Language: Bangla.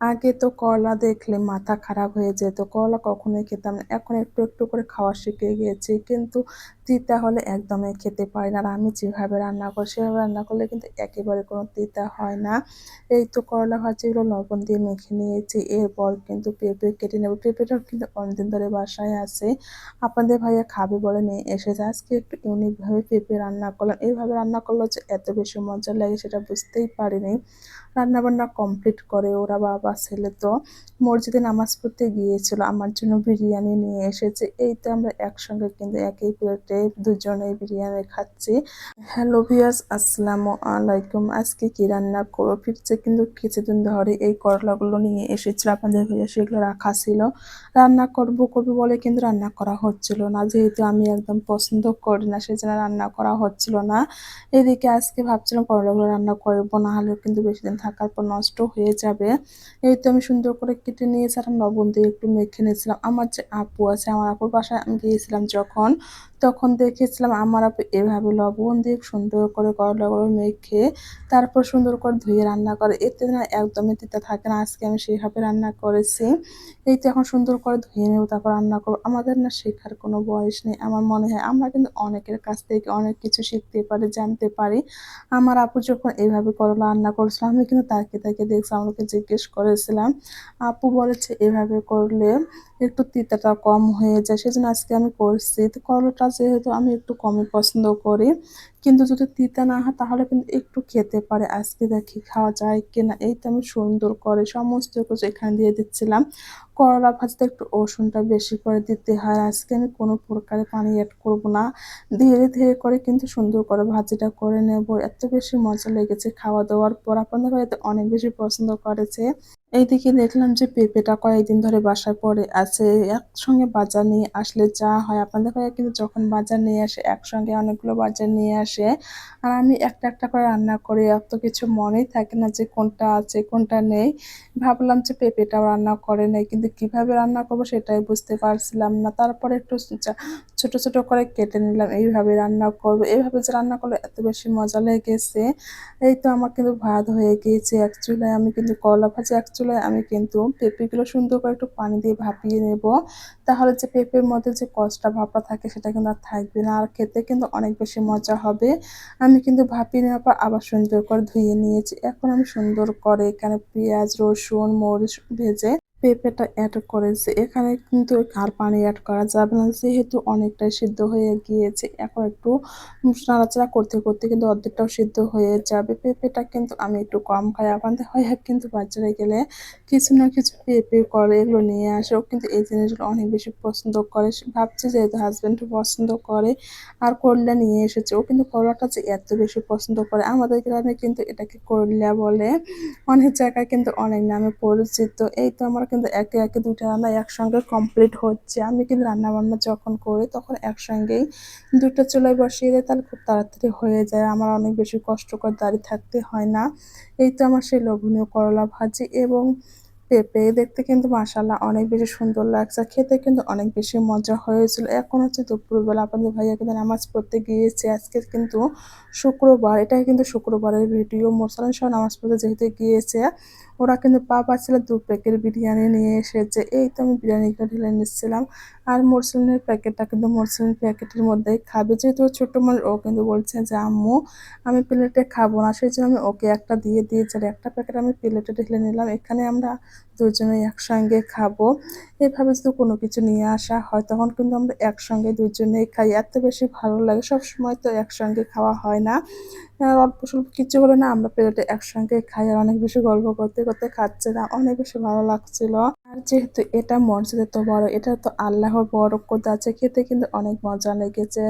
আগে তো করলা দেখলে মাথা খারাপ হয়ে যেত করলা কখনোই খেতাম না। এখন একটু একটু করে খাওয়া শিখে গিয়েছি, কিন্তু তিতা হলে একদমই খেতে পারি না। আর আমি যেভাবে রান্না করি, সেভাবে রান্না করলে কিন্তু একেবারে কোনো তিতা হয় না। এই তো করলা ভাজিগুলো লবণ দিয়ে মেখে নিয়েছি, এরপর কিন্তু পেঁপে কেটে নেব। পেঁপেটাও কিন্তু অনেকদিন ধরে বাসায় আছে। আপনাদের ভাইয়া খাবে বলে নিয়ে এসেছে। আজকে একটু ইউনিকভাবে পেঁপে রান্না করলাম। এইভাবে রান্না করলে যে এত বেশি মজা লাগে সেটা বুঝতেই পারিনি। রান্নাবান্না কমপ্লিট করে ওরা বাবা ছেলে তো মসজিদে নামাজ পড়তে গিয়েছিল, আমার জন্য বিরিয়ানি নিয়ে এসেছে। এই তো আমরা একসঙ্গে কিন্তু একই প্লেটে দুজনেই বিরিয়ানি খাচ্ছি। হ্যালো ভিয়াস আসসালামু আলাইকুম। আজকে কি রান্না করব? ফিরছে কিন্তু কিছুদিন ধরে এই করলাগুলো নিয়ে এসেছিল। আপনাদের ভাইয়া সেগুলো রাখা ছিল। রান্না করব, করব বলে কিন্তু রান্না করা হচ্ছিল না। যেহেতু আমি একদম পছন্দ করি না সেই জন্য রান্না করা হচ্ছিল না। এদিকে আজকে ভাবছিলাম করলাগুলো রান্না করব, না হলেও কিন্তু বেশি দিন থাকার পর নষ্ট হয়ে যাবে। এই তো আমি সুন্দর করে কেটে নিয়েছি আর লবণ দিয়ে একটু মেখে নিয়েছিলাম। আমার যে আপু আছে, আমার আপুর বাসায় আমি গিয়েছিলাম যখন, তখন দেখেছিলাম আমার আপু এভাবে লবণ দিয়ে সুন্দর করে করলাগুলো মেখে তারপর সুন্দর করে ধুয়ে রান্না করে। এতে না একদমই তিতা থাকে না, আজকে আমি সেইভাবে রান্না করেছি। এই তো এখন সুন্দর করে ধুয়ে নেব, তারপর রান্না করব। আমাদের না শেখার কোনো বয়স নেই, আমার মনে হয়। আমরা কিন্তু অনেকের কাছ থেকে অনেক কিছু শিখতে পারি, জানতে পারি। আমার আপু যখন এইভাবে করলা রান্না করেছিলাম আমি কিন্তু তাকে তাকে দেখছি, আমাকে জিজ্ঞেস করেছিলাম। আপু বলেছে, এভাবে করলে একটু তিতাটা কম হয়ে যায়। সেজন্য আজকে আমি করছি। তো করলাটা যেহেতু আমি একটু কমই পছন্দ করি। কিন্তু যদি তিতা না হয়, তাহলে কিন্তু একটু খেতে পারে। আজকে দেখি খাওয়া যায় কিনা, এই তো আমি সুন্দর করে সমস্ত কিছু এখানে দিয়ে দিচ্ছিলাম। করলা ভাজতে একটু রসুনটা বেশি করে দিতে হয়। আজকে আমি কোনো প্রকারে পানি অ্যাড করব না। ধীরে ধীরে করে কিন্তু সুন্দর করে ভাজিটা করে নেব। এত বেশি মজা লেগেছে খাওয়া দাওয়ার পর। আপনাদের বাড়িতে অনেক বেশি পছন্দ করেছে। এইদিকে দেখলাম যে পেঁপেটা কয়েকদিন ধরে বাসায় পড়ে আছে। একসঙ্গে বাজার নিয়ে আসলে যা হয়, আপনাদের ভাইয়া কিন্তু যখন বাজার নিয়ে আসে, একসঙ্গে অনেকগুলো বাজার নিয়ে আসে। আর আমি একটা একটা করে রান্না করি এত কিছু মনেই থাকে না যে কোনটা আছে, কোনটা নেই। ভাবলাম যে পেঁপেটাও রান্না করে নেই, কিন্তু কীভাবে রান্না করব সেটাই বুঝতে পারছিলাম না। তারপরে একটু ছোট ছোট করে কেটে নিলাম, এইভাবে রান্না করব। এইভাবে যে রান্না করলে এত বেশি মজা লেগেছে, এই তো আমার কিন্তু ভাত হয়ে গিয়েছে এক চুলায়। আমি কিন্তু করলা ভাজি এক চুলায় আমি কিন্তু পেঁপেগুলো সুন্দর করে একটু পানি দিয়ে ভাপিয়ে নেব। তাহলে যে পেঁপের মধ্যে যে কষ্টটা ভাপা থাকে সেটা কিন্তু আর থাকবে না, আর খেতে কিন্তু অনেক বেশি মজা হবে। আমি কিন্তু ভাপিয়ে নেওয়ার পর আবার সুন্দর করে ধুয়ে নিয়েছি। এখন আমি সুন্দর করে এখানে পেঁয়াজ, রসুন, মরিচ ভেজে পেঁপেটা অ্যাড করেছে। এখানে কিন্তু আর পানি অ্যাড করা যাবে না, যেহেতু অনেকটাই সিদ্ধ হয়ে গিয়েছে। এখন একটু নাড়াচাড়া করতে করতে কিন্তু অর্ধেকটাও সিদ্ধ হয়ে যাবে। পেঁপেটা কিন্তু আমি একটু কম খাই। আপনাদের হয় কিন্তু বাজারে গেলে কিছু না কিছু পেঁপে করে এগুলো নিয়ে আসে। ও কিন্তু এই জিনিসগুলো অনেক বেশি পছন্দ করে। ভাবছে যেহেতু হাজব্যান্ডও পছন্দ করে আর করলা নিয়ে এসেছে। ও কিন্তু করলাটা যে এত বেশি পছন্দ করে। আমাদের গ্রামে কিন্তু এটাকে করলা বলে। অনেক জায়গায় কিন্তু অনেক নামে পরিচিত। এই তো আমার কিন্তু একে একে দুইটা রান্না একসঙ্গে কমপ্লিট হচ্ছে। আমি কিন্তু রান্না বান্না যখন করি, তখন একসঙ্গেই দুটো চুলায় বসিয়ে দেয় তাহলে খুব তাড়াতাড়ি হয়ে যায়। আমার অনেক বেশি কষ্টকর দাঁড়িয়ে থাকতে হয় না। এই তো আমার সেই লোভনীয় করলা ভাজি এবং পেঁপে দেখতে কিন্তু মাসাল্লাহ অনেক বেশি সুন্দর লাগছে। খেতে কিন্তু অনেক বেশি মজা হয়েছিল। এখন হচ্ছে দুপুরবেলা আপনাদের ভাইয়া কিন্তু নামাজ পড়তে গিয়েছে। আজকে কিন্তু শুক্রবার এটা কিন্তু শুক্রবারের ভিডিও। মোরসালান সহ নামাজ পড়তে যেহেতু গিয়েছে, ওরা কিন্তু পা পাচ্ছিল দু প্যাকেট বিরিয়ানি নিয়ে এসেছে। এই তো আমি বিরিয়ানিটা ঢেলে নিচ্ছিলাম। আর মোরসলিনের প্যাকেটটা কিন্তু মোরসলিন প্যাকেটের মধ্যেই খাবে। যেহেতু ছোটো মানুষ ও কিন্তু বলছে যে, আম্মু, আমি প্লেটে খাব না। সেই জন্য আমি ওকে একটা দিয়ে দিয়েছি। আর একটা প্যাকেট আমি প্লেটে ঢেলে নিলাম। এখানে আমরা দুজনে একসঙ্গে খাব। এভাবে যদি কোনো কিছু নিয়ে আসা হয়, তখন কিন্তু আমরা একসঙ্গে দুজনেই খাই। এত বেশি ভালো লাগে সব সময় তো একসঙ্গে খাওয়া হয় না। অল্প স্বল্প কিছু হলে না আমরা প্লেটে একসঙ্গে খাই আর অনেক বেশি গল্প করতে করতে খাচ্ছে না। অনেক বেশি ভালো লাগছিল। আর যেহেতু এটা মসজিদে তো বড়, এটা তো আল্লাহর বড় কোথা আছে, খেতে কিন্তু অনেক মজা লেগেছে।